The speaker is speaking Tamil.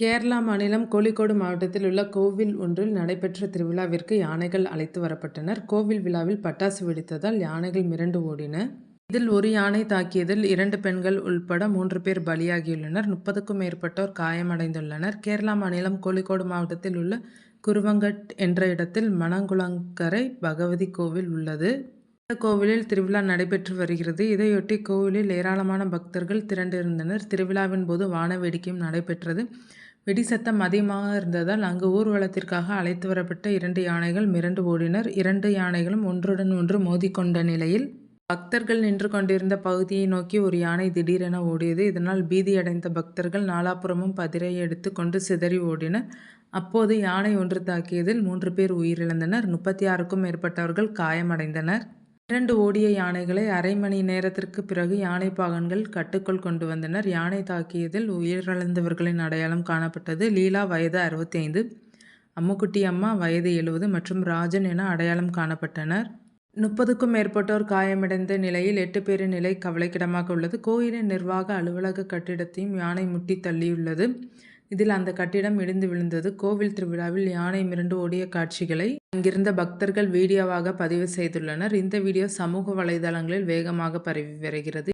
கேரளா மாநிலம் கோழிக்கோடு மாவட்டத்தில் உள்ள கோவில் ஒன்றில் நடைபெற்ற திருவிழாவிற்கு யானைகள் அழைத்து வரப்பட்டனர். கோவில் விழாவில் பட்டாசு வெடித்ததால் யானைகள் மிரண்டு ஓடின. இதில் ஒரு யானை தாக்கியதில் இரண்டு பெண்கள் உள்பட மூன்று பேர் பலியாகியுள்ளனர். முப்பதுக்கும் மேற்பட்டோர் காயமடைந்துள்ளனர். கேரளா மாநிலம் கோழிக்கோடு மாவட்டத்தில் உள்ள குருவங்கட் என்ற இடத்தில் மணங்குளங்கரை பகவதி கோவில் உள்ளது. இந்த கோவிலில் திருவிழா நடைபெற்று வருகிறது. இதையொட்டி கோவிலில் ஏராளமான பக்தர்கள் திரண்டிருந்தனர். திருவிழாவின் போது வான வேடிக்கையும் நடைபெற்றது. வெடி சத்தம் அதிகமாக இருந்ததால் அங்கு ஊர்வலத்திற்காக அழைத்து வரப்பட்ட இரண்டு யானைகள் மிரண்டு ஓடினர். இரண்டு யானைகளும் ஒன்றுடன் ஒன்று மோதிக்கொண்ட நிலையில் பக்தர்கள் நின்று கொண்டிருந்த பகுதியை நோக்கி ஒரு யானை திடீரென ஓடியது. இதனால் பீதியடைந்த பக்தர்கள் நாலாபுறமும் பதிரை எடுத்து கொண்டு சிதறி ஓடினர். அப்போது யானை ஒன்று தாக்கியதில் மூன்று பேர் உயிரிழந்தனர். முப்பத்தி ஆறுக்கும் மேற்பட்டவர்கள் காயமடைந்தனர். இரண்டு ஓடிய யானைகளை அரை மணி நேரத்திற்கு பிறகு யானை பாகன்கள் கட்டுக்குள் கொண்டு வந்தனர். யானை தாக்கியதில் உயிரிழந்தவர்களின் அடையாளம் காணப்பட்டது. லீலா வயது அறுபத்தி ஐந்து, அம்முக்குட்டி அம்மா வயது எழுபது மற்றும் ராஜன் என அடையாளம் காணப்பட்டனர். முப்பதுக்கும் மேற்பட்டோர் காயமடைந்த நிலையில் எட்டு பேரின் நிலை கவலைக்கிடமாக உள்ளது. கோயிலின் நிர்வாக அலுவலக கட்டிடத்தையும் யானை முட்டி தள்ளியுள்ளது. இதில் அந்த கட்டிடம் இடிந்து விழுந்தது. கோவில் திருவிழாவில் யானை மிரண்டு ஓடிய காட்சிகளை அங்கிருந்த பக்தர்கள் வீடியோவாக பதிவு செய்துள்ளனர். இந்த வீடியோ சமூக வலைதளங்களில் வேகமாக பரவி வருகிறது.